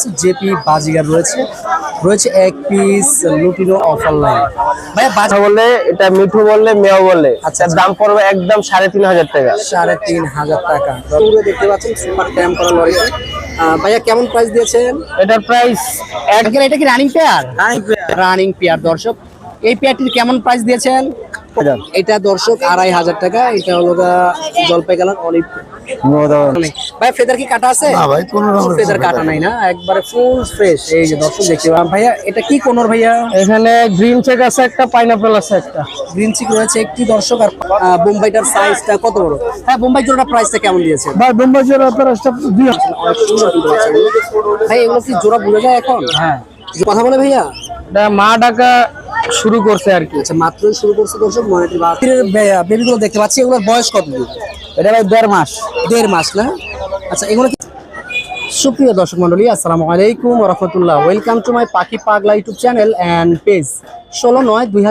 কিছু জেপি বাজিগার রয়েছে। রয়েছে এক পিস লুটিনো অফার লাইন ভাইয়া বাজ বললে এটা মিঠু বললে মেয় বললে আচ্ছা, দাম পড়বে একদম সাড়ে তিন হাজার টাকা। সাড়ে তিন হাজার টাকা। পুরো দেখতে পাচ্ছেন সুপার ট্যাম করা আহ, ভাইয়া কেমন প্রাইস দিয়েছেন? এটার প্রাইস এক এটা কি- এটা কি রানিং পেয়ার রানিং পেয়ার দর্শক। এই পেয়ারটির কেমন প্রাইস দিয়েছেন? এটা দর্শক আড়াই হাজার টাকা। এটা হলো জলপাই কালার অলিভ ভাই ফেদার কি কাটা আছে? না ভাই, কোনো ফেদার কাটা নাই না একবারে ফুল ফ্রেশ এই যে দর্শক দেখতে পাবেন ভাইয়া এটা কি কোনর ভাইয়া? এখানে গ্রিন চেক আছে একটা পাইনাপেল আছে একটা। গ্রিন চিক রয়েছে একটি দর্শক আর বোম্বাইটার সাইজটা কত বড়? হ্যাঁ বোম্বাই জোড়াটা প্রাইসটা কেমন দিয়েছে? ভাই বোম্বাই প্রাইসটা বাচ্চাগুলো। ভাই এগুলো কি জোড়া বুঝে যায় এখন? হ্যাঁ। কথা বলে ভাইয়া? এটা মা ডাকা শুরু করছে আর কি। আচ্ছা মাত্রই শুরু করছে দর্শক মনিটরি বেবিগুলো দেখতে পাচ্ছি এগুলোর বয়স কত এটা ভাই দেড় মাস। দেড় মাস না? আচ্ছা এগুলো সুপ্রিয় দর্শক মন্ডলী আসসালামু আলাইকুম রহমতুল্লাহ। ওয়েলকাম টু মাই পাখি পাগলা ইউটিউব চ্যানেল অ্যান্ড পেজ ষোলো নয় দুই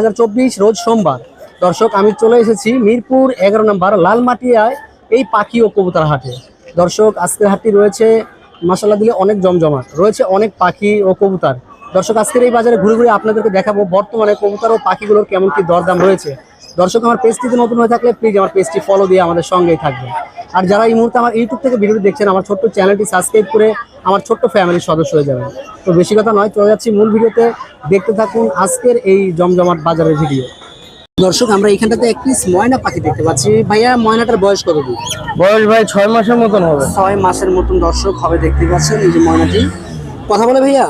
রোজ সোমবার। দর্শক আমি চলে এসেছি মিরপুর এগারো নম্বর লালমাটিয়ায় এই পাখি ও কবুতর হাটে। দর্শক আজকের হাটটি রয়েছে মাসাল্লাহ দিলে অনেক জমজমাট রয়েছে অনেক পাখি ও কবুতর। দর্শক আজকের এই বাজারে ঘুরে ঘুরে আপনাদেরকে দেখাবো বর্তমানে কবুতর ও পাখিগুলোর কেমন কি দরদাম রয়েছে। দর্শক আমার পেজটিতে নতুন হয়ে থাকলে প্লিজ আমার পেজটি ফলো দিয়ে আমাদের সঙ্গেই থাকবে আর যারা এই মুহূর্তে আমার ইউটিউব থেকে ভিডিওটি দেখছেন আমার ছোট্ট চ্যানেলটি সাবস্ক্রাইব করে আমার ছোট্ট ফ্যামিলির সদস্য হয়ে যাবেন। তো বেশি কথা নয় চলে যাচ্ছি মূল ভিডিওতে। দেখতে থাকুন আজকের এই জমজমাট বাজারের ভিডিও দর্শক আমরা এইখানটাতে একটি ময়না পাখি দেখতে পাচ্ছি। ভাইয়া ময়নাটার বয়স কত দিন? বয়স ভাই ছয় মাসের মতন হবে। ছয় মাসের মতন দর্শক হবে দেখতে পাচ্ছেন এই যে ময়নাটি। কথা বলে ভাইয়া।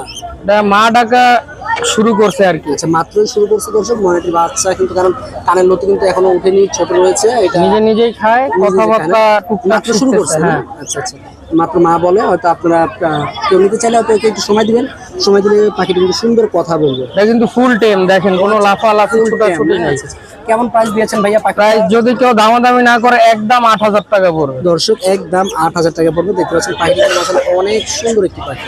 মা ডাকা শুরু করছে আর কি। আচ্ছা মাত্রই শুরু করছে দর্শক ময়নাটির বাচ্চা কিন্তু কারণ কানের লতি কিন্তু এখনও উঠেনি ছোট রয়েছে এটা নিজে নিজেই খায় কথাবার্তা টুকটাক শুরু করছে হ্যাঁ। আচ্ছা আচ্ছা। মাত্র মা বলে হয়তো আপনারা কেউ নিতে চাইলে হয়তো একটু সময় দিবেন। সময় দিলে পাখিটি কিন্তু সুন্দর কথা বলবে। এটা কিন্তু ফুল টাইম দেখেন কোনো লাফা লাফি ছোটাছুটি নেই। আচ্ছা, আচ্ছা। কেমন প্রাইস দিয়েছেন ভাইয়া পাখি প্রাইস যদি কেউ দামাদামি না করে একদম আট হাজার টাকা পড়বে। দর্শক একদম আট হাজার টাকা পড়বে। দেখতে পাচ্ছেন পাখিটি কিন্তু আসলে অনেক সুন্দর একটি পাখি।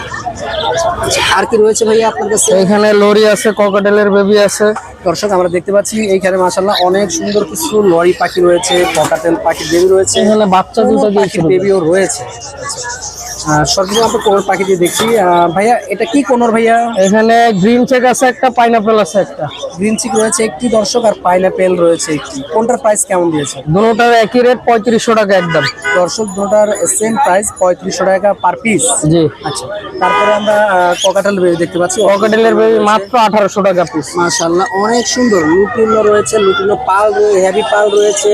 আচ্ছা, আর কি রয়েছে ভাইয়া আপনার কাছে? এখানে লরি আছে ককাটেলের বেবি আছে। দর্শক আমরা দেখতে পাচ্ছি এইখানে মাসাল্লাহ অনেক সুন্দর কিছু লরি পাখি রয়েছে ককাটেল পাখি বেবি রয়েছে এখানে বাচ্চা দুটো বেবিও রয়েছে। সর্বপ্রথম আমরা কোনোর পাখি দিয়ে দেখছি ভাইয়া এটা কি কোনোর ভাইয়া? এখানে গ্রিন চেক আছে একটা পাইনাপেল আছে একটা। গ্রিন চিক রয়েছে একটি দর্শক আর পাইনাপেল রয়েছে একটি। কোনটার প্রাইস কেমন দিয়েছে? দুটোটার একই রেট পঁয়ত্রিশশো টাকা একদম। দর্শক দুটার সেম প্রাইস পঁয়ত্রিশশো টাকা পার পিস জি। আচ্ছা তারপরে আমরা ককাটাল দেখতে পাচ্ছি। ককাটেলের বেবি মাত্র আঠারোশো টাকা পিস মাশাল্লাহ অনেক সুন্দর। লুটিনো রয়েছে লুটিনো পাল হেভি পাল রয়েছে।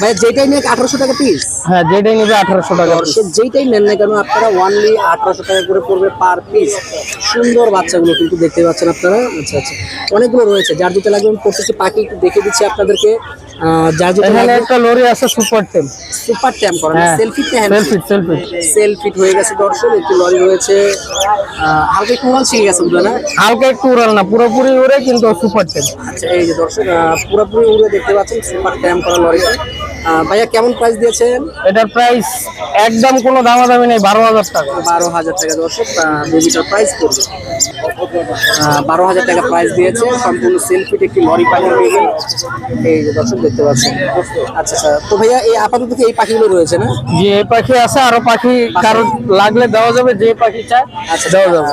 ভাই যেটাই নিয়ে আঠারোশো টাকা পিস হ্যাঁ যেটাই নেবে আঠারোশো টাকা পিস দর্শক যেটাই নেন না কেন আপনারা ওয়ানলি আঠারোশো টাকা করে পড়বে পার পিস সুন্দর বাচ্চাগুলো কিন্তু দেখতে পাচ্ছেন আপনারা। আচ্ছা আচ্ছা। অনেকগুলো রয়েছে। যার যেটা লাগবে আমি প্রত্যেকটি পাখি একটু দেখে দিচ্ছি আপনাদেরকে। যেটা এখানে একটা লরি আছে সুপার টেম সুপার ট্যাম করা। সেলফি সেলফি সেলফি সেলফিট হয়ে গেছে দর্শক একটি লরি রয়েছে। হালকা একটু উড়াল শিখে গেছে না? হালকা একটু উড়াল না পুরোপুরি উড়ে কিন্তু সুপার টেম আচ্ছা এই যে দর্শক পুরোপুরি উড়ে দেখতে পাচ্ছেন সুপার ট্যাম্প করা লরিটি। ভাইয়া কেমন প্রাইস দিয়েছেন? এটার প্রাইস একদম কোনো দামাদামি নেই বারো হাজার টাকা। বারো হাজার টাকা দর্শক বেবিটার প্রাইস আহ, বারো হাজার টাকা প্রাইস দিয়েছে সম্পূর্ণ সেলফিট একটি লরি পাখির বেবি এই দর্শক দেখতে পাচ্ছেন। আচ্ছা স্যার তো ভাইয়া এই আপাতত এই পাখিগুলো রয়েছে না? যে এই পাখি আছে আরও পাখি কারও লাগলে দেওয়া যাবে যে পাখি চায় আচ্ছা দেওয়া যাবে।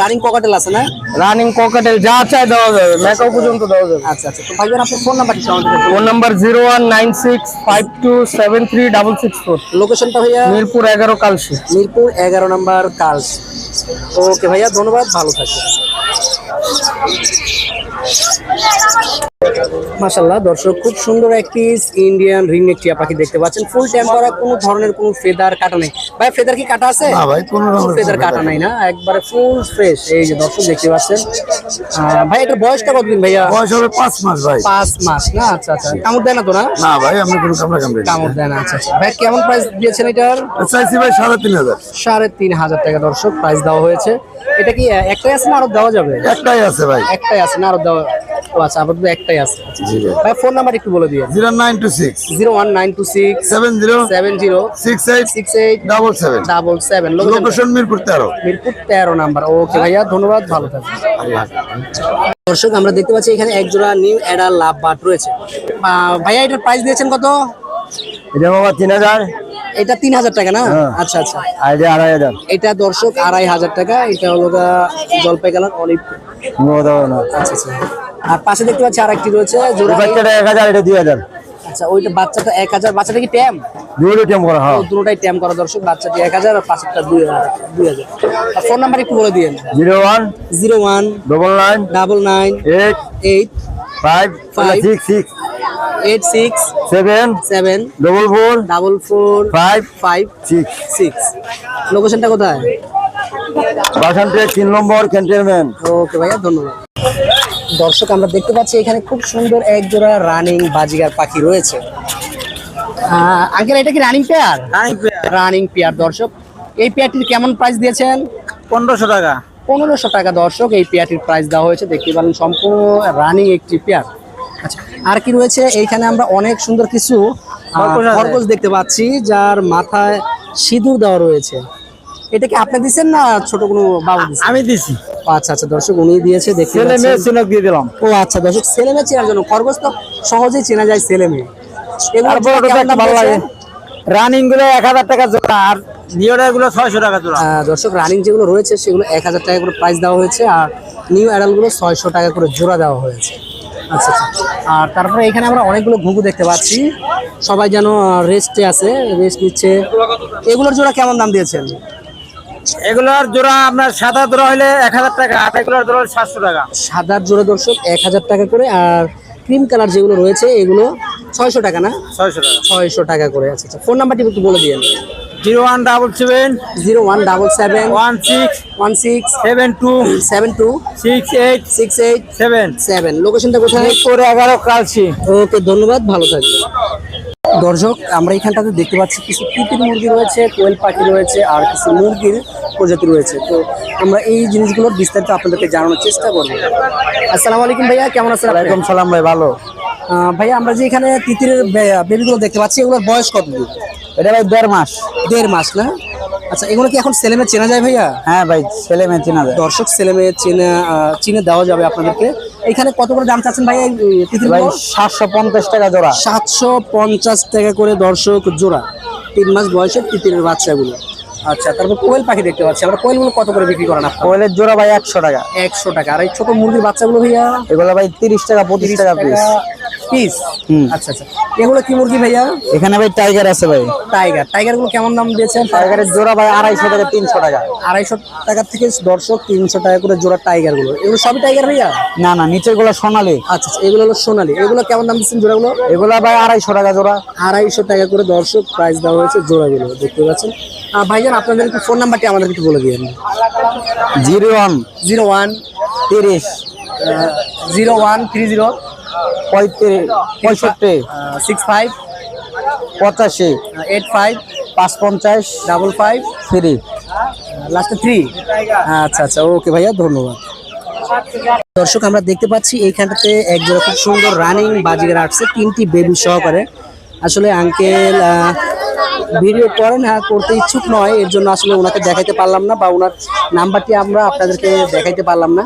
রানিং ককাটেল আছে না? রানিং ককাটেল যা চায় দেওয়া যাবে মেকাও পর্যন্ত দেওয়া যাবে। আচ্ছা আচ্ছা। তো ভাইজান আপনার ফোন আমাদের phone number zero one nine six five two seven three double six four লোকেশনটা ভাইয়া? মিরপুর এগারো কালসি মিরপুর এগারো নম্বর কালস ওকে ভাইয়া ধন্যবাদ ভালো থাকবেন। মাশাল্লাহ দর্শক খুব সুন্দর একটি ইন্ডিয়ান রিংনেক টিয়া পাখি দেখতে পাচ্ছেন? ফুল ট্যাম করা কোনো ধরনের কোনো ফেদার কাটা নেই। ভাই ফেদার কি কাটা আছে? না ভাই কোনো ফেদার কাটা নাই না একবারে ফুল ফ্রেশ এই যে দর্শক দেখতে পাচ্ছেন। ভাই এটার বয়সটা কতদিন ভাইয়া? বয়স হবে পাঁচ মাস ভাই। পাঁচ মাস না? আচ্ছা আচ্ছা। কামড় দেয় না তো না? না ভাই আপনি কোনো কামড়া কামড়ে কামড় দেয় না আচ্ছা আচ্ছা। ভাই কেমন প্রাইস দিয়েছেন এটার? চাইছি ভাই সাড়ে তিন হাজার। সাড়ে তিন হাজার টাকা দর্শক প্রাইস দেওয়া হয়েছে। এটা কি একটাই আছে না আরও দেওয়া যাবে? একটাই আছে ভাই। একটাই আছে না আরও দেওয়া ও আচ্ছা আপাতত একটাই আছে। ভাই। ফোন নাম্বার একটু বলে দিয়ে zero nine two six. Zero one nine two six. Seven zero seven zero six eight six eight double seven. Double seven. Location Mirpur তেরো। মিরপুর তেরো নাম্বার। ওকে ভাইয়া ধন্যবাদ ভালো থাকবেন। দর্শক আমরা দেখতে পাচ্ছি এখানে একজোড়া নিউ অ্যাডা লাভ বাট রয়েছে। ভাইয়া এটার প্রাইস দিয়েছেন কত? এটা বাবা তিন হাজার। এটা তিন হাজার টাকা না? আচ্ছা আচ্ছা। আড়াই হাজার। এটা দর্শক আড়াই হাজার টাকা এটা হলো জলপাই কালার অলিভ। আচ্ছা আচ্ছা। আর পাশে দেখতে পাচ্ছি আরেকটি রয়েছে জোড়া বাচ্চাটা এক হাজার এটা দুই হাজার। আচ্ছা ওইটা বাচ্চাটা এক হাজার বাচ্চাটা কি ট্যাম? দুটো টেম করা হ্যাঁ। দুটোটাই ট্যাম করা দর্শক বাচ্চাটি এক হাজার আর পাশেরটা দুই হাজার দুই হাজার। আর ফোন নাম্বার একটু বলে দিন zero one zero one double nine double nine eight eight five Five. Six six. Eight six seven seven double four double four five five six six লোকেশনটা কোথায়? তিন নম্বর ক্যান্টনমেন্ট ওকে ভাইয়া ধন্যবাদ। দর্শক আমরা দেখতে পাচ্ছি এখানে খুব সুন্দর এক জোড়া রানিং বাজিগার পাখি রয়েছে। আঙ্কেল এটা কি রানিং পেয়ার রানিং পেয়ার দর্শক। এই পেয়ারটির কেমন প্রাইস দিয়েছেন? পনেরোশো টাকা। পনেরোশো টাকা দর্শক। এই পেয়ারটির প্রাইস দেওয়া হয়েছে দেখতে পারেন সম্পূর্ণ রানিং একটি পেয়ার আচ্ছা আর কি রয়েছে? এইখানে আমরা অনেক সুন্দর কিছু খরগোশ দেখতে পাচ্ছি যার মাথায় সিঁদুর দেওয়া রয়েছে। এটা কি আপনি দিচ্ছেন না ছোট কোনো বাবু আমি দিছি। আচ্ছা আচ্ছা দর্শক উনি দিয়েছে দেখতে ছেলে পাচ্ছেন। মেয়ে চিনক দিয়ে দিলাম। ও আচ্ছা দর্শক ছেলে মেয়ে চেনার জন্য। খরগোশ তো সহজেই চেনা যায় ছেলে মেয়ে। ভালো লাগে? রানিংগুলো এক হাজার টাকা জোড়া আর নিউডারগুলো ছয়শো টাকা জোড়া। দর্শক রানিং যেগুলো রয়েছে সেগুলো এক হাজার টাকা করে প্রাইস দেওয়া হয়েছে আর নিউ অ্যাডালগুলো ছয়শো টাকা করে জোড়া দেওয়া হয়েছে। আচ্ছা আচ্ছা। আর তারপরে এখানে আমরা অনেকগুলো ঘুঘু দেখতে পাচ্ছি। সবাই যেন রেস্টে আছে রেস্ট নিচ্ছে। এগুলোর জোড়া কেমন দাম দিয়েছেন? এগুলোর জোড়া আপনার সাদা জোড়া হলে এক হাজার টাকা আর এগুলোর জোড়া সাতশো টাকা। সাদার জোড়া দর্শক এক হাজার টাকা করে আর ক্রিম কালার যেগুলো রয়েছে এগুলো ছয়শো টাকা না? ছয়শো টাকা। ছয়শো টাকা করে আচ্ছা আচ্ছা। ফোন নাম্বারটি একটু বলে দিন zero one double seven zero one double seven one six one six seven two seven two six eight six eight seven seven লোকেশনটা কোথায়? করে এগারো কালছি ওকে ধন্যবাদ ভালো থাকবে দর্শক আমরা এখানটাতে দেখতে পাচ্ছি কিছু তিতির মুরগি রয়েছে কোয়েল পাখি রয়েছে আর কিছু মুরগির প্রজাতি রয়েছে। তো আমরা এই জিনিসগুলোর বিস্তারিত আপনাদেরকে জানানোর চেষ্টা করব। আসসালামু আলাইকুম ভাইয়া কেমন আছেন আপনি? ওয়ালাইকুম সালাম ভাই ভালো। ভাইয়া আমরা যে এখানে তিতিরের বেবিগুলো দেখতে পাচ্ছি এগুলোর বয়স কত এটা ভাই দেড় মাস। দেড় মাস না? আচ্ছা এগুলো কি এখন ছেলে মেয়ে চেনা যায় ভাইয়া? হ্যাঁ ভাই ছেলে মেয়ে চিনা যায়। দর্শক ছেলে মেয়ে চিনে চিনে দেওয়া যাবে আপনাদেরকে। এখানে কত করে দাম চাচ্ছেন ভাই সাতশো পঞ্চাশ টাকা জোড়া। সাতশো পঞ্চাশ টাকা করে দর্শক জোড়া। তিন মাস বয়সের তিতিরের বাচ্চাগুলো। আচ্ছা তারপর কোয়েল পাখি দেখতে পাচ্ছি। আমরা কোয়েলগুলো কত করে বিক্রি করেন আপনার? কোয়েলের জোড়া ভাই একশো টাকা। একশো টাকা। আর এই ছোট মুরগির বাচ্চাগুলো ভাইয়া? এগুলো ভাই তিরিশ টাকা পঁচিশ টাকা পিস পিস। আচ্ছা আচ্ছা। এগুলো কি মুরগি ভাইয়া? এখানে ভাই টাইগার আছে ভাই। টাইগার। টাইগারগুলো কেমন দাম দিয়েছেন? টাইগারের জোড়া ভাই আড়াইশো থেকে তিনশো টাকা। আড়াইশো টাকা থেকে দর্শক তিনশো টাকা করে জোড়া টাইগারগুলো এগুলো সবই টাইগার ভাইয়া? না না নিচেরগুলো সোনালি। আচ্ছা আচ্ছা এগুলো হলো সোনালি। এগুলো কেমন দাম দিচ্ছেন জোড়াগুলো? এগুলা ভাই আড়াইশো টাকা জোড়া। আড়াইশো টাকা করে দর্শক প্রাইস দেওয়া হয়েছে জোড়াগুলো দেখতে পাচ্ছেন? ভাইজান আপনাদের একটু ফোন নাম্বারটি আমাদের একটু বলে দিন জিরো ওয়ান জিরো ওয়ান তিরিশ। জিরো ওয়ান থ্রি জিরো পঁয়ত্রিশ পঁয়ষট্টি সিক্স ফাইভ পঁচাশি এইট ফাইভ পাঁচ পঞ্চাশ ডাবল ফাইভ থ্রি। লাস্টে থ্রি। আচ্ছা আচ্ছা ওকে ভাইয়া ধন্যবাদ। দর্শক আমরা দেখতে পাচ্ছি এইখানটাতে এক খুব সুন্দর রানিং বাজিগার আসছে তিনটি বেবি সহকারে। আসলে আঙ্কেল ভিডিও করেন হ্যাঁ করতে ইচ্ছুক নয় এর জন্য আসলে ওনাকে দেখাইতে পারলাম না বা ওনার নাম্বারটি আমরা আপনাদেরকে দেখাইতে পারলাম না।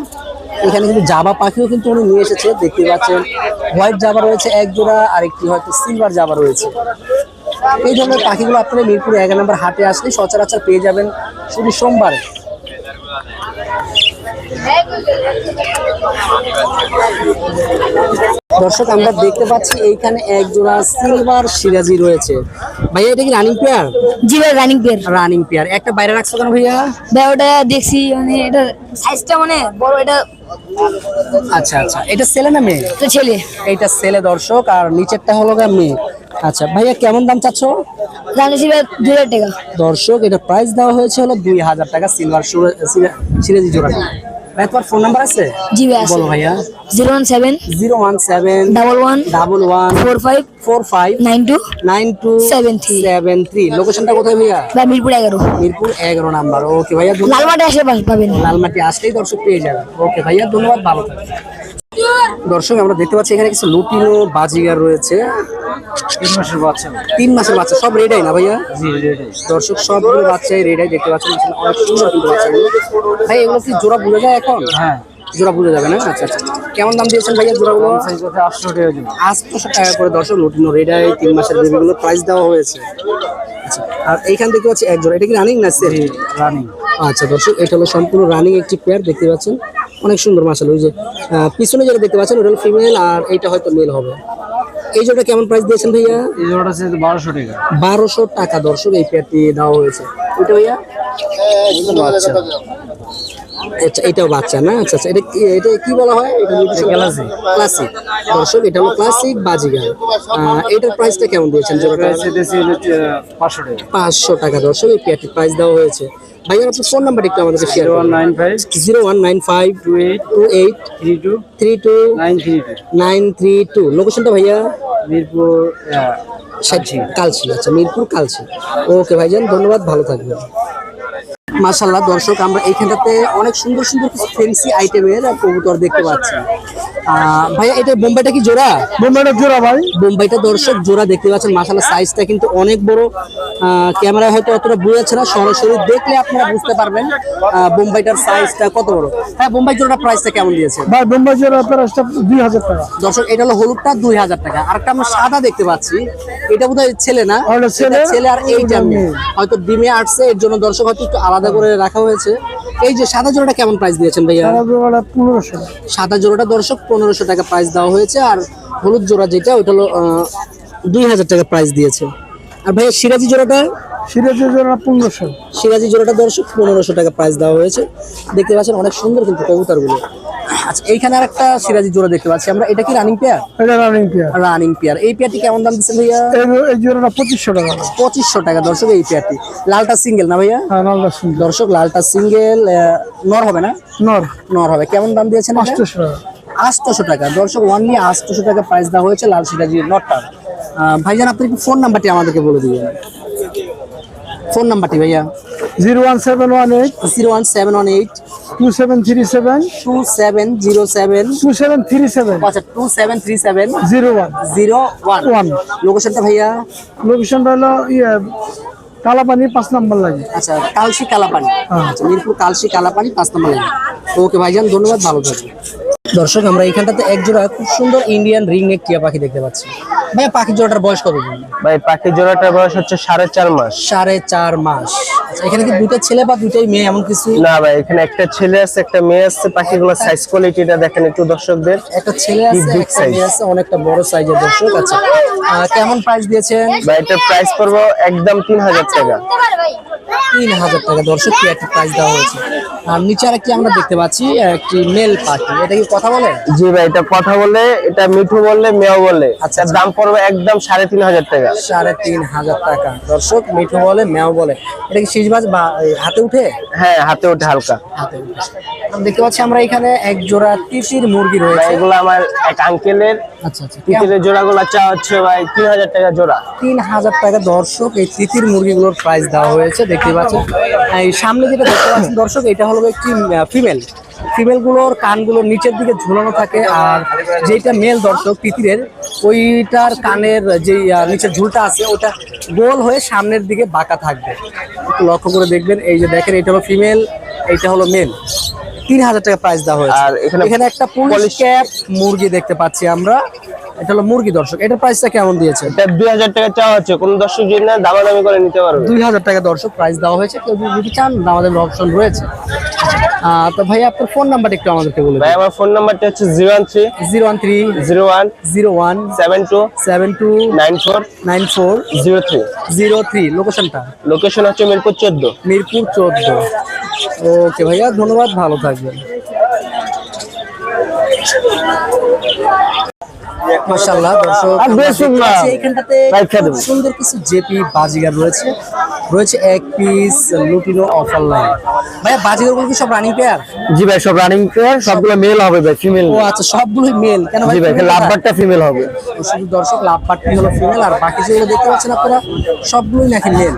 এখানে কিন্তু জাবা পাখিও কিন্তু উনি নিয়ে এসেছে দেখতে পাচ্ছেন। হোয়াইট জাবা রয়েছে এক জোড়া আরেকটি হয়তো সিলভার জাবা রয়েছে। এই ধরনের পাখিগুলো আপনারা মিরপুর এগারো নম্বর হাটে আসলে সচরাচর পেয়ে যাবেন শুধু সোমবারে। দর্শক আমরা দেখতে পাচ্ছি এইখানে এক জোড়া সিলভার সিরাজি রয়েছে। ভাইয়া এটা কি রানিং পেয়ার জি ভাই রানিং পেয়ার রানিং পেয়ার একটা বাইরে রাখছো কেন ভাইয়া? ভাই ওটা দেখছি মানে এটা সাইজটা মানে বড় এটা আচ্ছা আচ্ছা। এটা ছেলে না মেয়ে? তো ছেলে। এইটা ছেলে দর্শক আর নিচেরটা হলো গা মেয়ে। আচ্ছা ভাইয়া কেমন দাম চাচ্ছো? টাকা। দর্শক এটা প্রাইস দেওয়া হয়েছে হলো দুই হাজার টাকা সিলভার সিরাজি জোড়া। ভাই তোমার ফোন নাম্বার আছে? জি ভাই বলো ভাইয়া। Zero one seven zero one seven double one double one four five four five nine two nine two Seven three. Seven three. লোকেশনটা কোথায় ভাইয়া? ভাই মিরপুর এগারো। মিরপুর এগারো নাম্বার। ওকে ভাইয়া। লালমাটে আসলে পাশ পাবেন। লালমাটি আসলেই দর্শক পেয়ে যাবেন। ওকে ভাইয়া। ধন্যবাদ ভালো থাকবেন। দর্শক আমরা দেখতে পাচ্ছি এখানে কিছু লুটিনো বাজিগার রয়েছে। তিন মাসের বাচ্চা। তিন মাসের বাচ্চা সব রেডাই না ভাইয়া? দর্শক সব বাচ্চাই রেডাই দেখতে পাচ্ছেন অনেক সুন্দর কিন্তু বাচ্চাগুলো ভাই এগুলো কি জোড়া বোঝা যায় এখন? হ্যাঁ। জোড়া বোঝা যাবে না? আচ্ছা আচ্ছা। কেমন দাম দিয়েছেন ভাইয়া জোড়াগুলো? আটশো টাকা দিন আটশোশো টাকা করে দর্শক লুটিনো রেডাই তিন মাসের বেবিগুলো প্রাইস দেওয়া হয়েছে। আচ্ছা আর এইখান দেখতে পাচ্ছি এক জোড়া। এটা কি রানিং না রানিং আচ্ছা দর্শক এটা হলো সম্পূর্ণ রানিং একটি পেয়ার দেখতে পাচ্ছেন। অনেক সুন্দর মাসাল ওই যে আহ, পিছনে যেটা দেখতে পাচ্ছেন ওটা ফিমেল আর এইটা হয়তো মেল হবে। এই জোড়া কেমন প্রাইস দিয়েছেন ভাইয়া? এই জোড়াটা আছে 1200 টাকা। 1200 টাকা দর্শক এই পেয়ারটি দেওয়া হয়েছে। এটা ভাইয়া? বাচ্চা আচ্ছা এটাও বাচ্চা না? আচ্ছা আচ্ছা এটা কি- এটা কি বলা হয়? ক্লাসিক। দর্শক এটা হলো ক্লাসিক বাজিগার এটার প্রাইসটা কেমন দিয়েছেন পাঁচশো টাকা। দর্শক এই পেয়ারটির প্রাইস দেওয়া হয়েছে। ভাইয়া আপনার ফোন নাম্বারটা একটু আমাদেরকে শেয়ার ওয়ান করুন nine zero one nine five two eight two eight three two three two nine three two nine three two লোকেশনটা ভাইয়া? মিরপুর আচ্ছা মিরপুর ওকে ভাইজান ধন্যবাদ ভালো থাকবেন। মাশাল্লাহ দর্শক আমরা এইখানটাতে অনেক সুন্দর সুন্দর কিছু ফেন্সি আইটেমের কবুতর দেখতে পাচ্ছি। ভাইয়া এটা বোম্বাইটা কি জোড়া? বোম্বাইটা জোড়া ভাই। বোম্বাইটা দর্শক জোড়া দেখতে পাচ্ছেন মাশাল্লাহ সাইজটা কিন্তু অনেক বড়। আহ, ক্যামেরায় হয়তো অতটা বোঝাচ্ছে না সরাসরি দেখলে আপনারা বুঝতে পারবেন বোম্বাইটার সাইজটা কত বড়। হ্যাঁ বোম্বাই জোড়াটা প্রাইসটা কেমন দিয়েছে? ভাই বোম্বাই জোড়া প্রাইসটা দুই হাজার টাকা। দর্শক এটা হলো হলুদটা দুই হাজার টাকা। আর একটা আমরা সাদা দেখতে পাচ্ছি এটা বোধহয় ছেলে না? ছেলে, আর এইটা। হয়তো ডিমে আসছে এর জন্য দর্শক হয়তো একটু আলাদা করে রাখা হয়েছে। এই যে সাদা জোড়াটা কেমন প্রাইস দিয়েছেন ভাইয়া? পনেরোশো। সাদা জোড়াটা দর্শক পনেরোশো টাকা প্রাইস দেওয়া হয়েছে আর হলুদ জোড়া যেটা ওইটা হলো দুই হাজার টাকা প্রাইস দিয়েছে। আর ভাইয়া সিরাজি জোড়াটা সিরাজের জোড়া পনেরোশো। সিরাজি জোড়াটা দর্শক পনেরোশো টাকা প্রাইস দেওয়া হয়েছে। দেখতে পাচ্ছেন অনেক সুন্দর কিন্তু কবুতরগুলো। আচ্ছা এইখানে আর একটা সিরাজি জোড়া দেখতে পাচ্ছি আমরা। এটা কি রানিং পেয়ার এটা রানিং পেয়ার রানিং পেয়ার এই পেয়ারটি কেমন দাম দিচ্ছেন ভাইয়া? এই জোড়াটা পঁচিশশো টাকা। পঁচিশশো টাকা। দর্শক এই পেয়ারটি লালটা সিঙ্গেল না ভাইয়া? হ্যাঁ নালদা সুন্দর দর্শক লালটা সিঙ্গেল নর হবে না? নর। নর হবে। কেমন দাম দিয়েছেন? আটশোশো টাকা। আটশোশো টাকা। দর্শক অনলি আটশোশো টাকা প্রাইস দেওয়া হয়েছে লাল সিরাজি নটটার ভাইজান আপনি একটু ফোন নাম্বারটি আমাদেরকে বলে দিবেন। ফোন নাম্বারটি ভাইয়া? Zero one seven one eight zero one seven one eight two seven three seven two seven zero seven two seven three seven আচ্ছা two seven three seven zero one zero one one. লোকেশনটা ভাইয়া? লোকেশনটা হলো ইয়ে কালাপানি পাঁচ number লাগে। আচ্ছা কালশি কালাপানি। হ্যাঁ। আচ্ছা মিরপুর কালশি কালাপানি পাঁচ নম্বর লাগে। ওকে ভাইজান ধন্যবাদ ভালো থাকবেন। দর্শক আমরা এখানটাতে একজোড়া খুব সুন্দর ইন্ডিয়ান রিং নেক টিয়া পাখি দেখতে পাচ্ছি। ভাই পাখি জোড়াটার বয়স কত? ভাই পাখি জোড়াটার বয়স হচ্ছে সাড়ে চার মাস। সাড়ে চার মাস। আচ্ছা এখানে কি দুটো ছেলে বা দুটোই মেয়ে এমন কিছু? না ভাই এখানে একটা ছেলে আছে একটা মেয়ে আছে পাখিগুলোর সাইজ কোয়ালিটিটা দেখেন একটু দর্শকদের। একটা ছেলে আছে একটা? মেয়ে আছে অনেকটা বড় সাইজের দর্শক। আচ্ছা আহ, কেমন প্রাইস দিয়েছেন? ভাই এটার প্রাইস পড়ব একদম তিন হাজার টাকা। তিন হাজার টাকা। দর্শক কি একটা প্রাইস দেওয়া হয়েছে? আর নিচে আর কি আমরা দেখতে পাচ্ছি একটি মেল পাখি। এটা কি কথা বলে? জি ভাই এটা কথা বলে এটা মিঠু বললে মেয়েও বলে। আচ্ছা, আচ্ছা। দাম পড়বে একদম সাড়ে তিন হাজার টাকা। সাড়ে তিন হাজার টাকা। দর্শক মিঠু বলে ম্যাও বলে। এটা কি শেষ বাজ বা হাতে উঠে? হ্যাঁ হাতে ওঠে হালকা। হাতে উঠে। দেখতে পাচ্ছি আমরা এখানে এক জোড়া তিতির মুরগি রয়েছে। এগুলো আমার এক আঙ্কেলের। আচ্ছা আচ্ছা। তিতিরের জোড়াগুলো চা হচ্ছে ভাই তিন হাজার টাকা জোড়া। তিন হাজার টাকা দর্শক এই তিতির মুরগিগুলোর প্রাইস দেওয়া হয়েছে দেখতে পাচ্ছেন। সামনে যেটা দেখতে পাচ্ছেন দর্শক এটা হলো একটি ফিমেল ফিমেলগুলোর কানগুলো নিচের দিকে ঝুলানো থাকে আর যেটা মেল দর্শক তিতিরের ওইটার কানের যে নিচের ঝুলটা আছে ওটা গোল হয়ে সামনের দিকে বাঁকা থাকবে। একটু লক্ষ্য করে দেখবেন এই যে দেখেন এটা হলো ফিমেল এইটা হলো মেল তিন হাজার টাকা প্রাইস দেওয়া হয়েছে। আর এখানে এখানে একটা পুলিশ ক্যাপ মুরগি দেখতে পাচ্ছি আমরা। এটা হলো মুরগি দর্শক এটার প্রাইসটা কেমন দিয়েছে এটা দুই হাজার টাকা চা হচ্ছে কোন দর্শক যদি না দামাদামি করে নিতে পারবে। দুই হাজার টাকা দর্শক প্রাইস দেওয়া হয়েছে কেউ যদি চান আমাদের অপশন রয়েছে। তো ভাই আপনার ফোন নাম্বারটা একটু আমাদেরকে বলে ভাই আমার ফোন নাম্বারটা হচ্ছে zero one three zero one three zero one zero one seven two seven two nine four nine four zero three zero three লোকেশনটা লোকেশন হচ্ছে মিরপুর চোদ্দ। মিরপুর চোদ্দ। ওকে ভাইয়া ধন্যবাদ ভালো থাকবেন। মাশাআল্লাহ দর্শক এখানটাতে। সুন্দর কিছু জেপি বাজিগার রয়েছে রয়েছে এক পিস লুটিনো অফার লাইন ভাইয়া বাজিগারগুলো কি সব রানিং পেয়ার জি ভাই সব রানিং পেয়ার সবগুলো মেল হবে ভাই ফিমেল ও আচ্ছা সবগুলোই মেল কেন ভাই জি ভাই লাভবারটা ফিমেল হবে। শুধু দর্শক লাভ পার্টি হলো ফিমেল আর বাকি যেগুলো দেখতে পাচ্ছেন আপনারা সবগুলোই নাকি মেল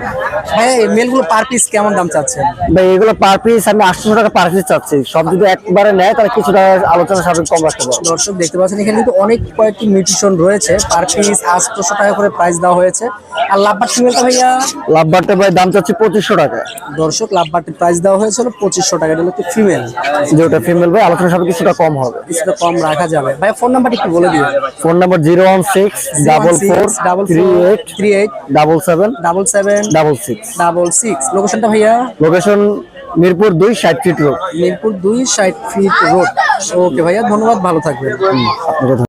ভাইয়া এই মেলগুলো পার পিস কেমন দাম চাচ্ছেন? ভাই এগুলো পার পিস আমি আটশো টাকা পার পিস চাচ্ছি। সব যদি একবারে নেয় তাহলে কিছুটা আলোচনা সাপেক্ষে কম রাখতে পারব। দর্শক দেখতে পাচ্ছেন এখানে কিন্তু অনেক কয়েকটি মিউট্রিশন রয়েছে। পার পিস আটশোশো টাকা করে প্রাইস দেওয়া হয়েছে। আর লাভবার ফিমেলটা ভাইয়া? লাভবারটা ভাই দাম চাচ্ছি পঁচিশশো টাকা। দর্শক লাভবারটির প্রাইস দেওয়া হয়েছিল পঁচিশশো টাকা। এটা হলো ফিমেল যে ওটা ফিমেল ভাই আলোচনা সাপেক্ষে কিছুটা কম হবে। কিছুটা কম রাখা যাবে। ভাই ফোন নাম্বারটি একটু বলে দিও। Phone number zero one six double four double three eight three eight double seven double seven double six double six লোকেশনটা ভাইয়া? লোকেশন মিরপুর দুই ষাট ফিট রোড মিরপুর দুই ষাট ফিট রোড ওকে ভাইয়া ধন্যবাদ ভালো থাকবেন।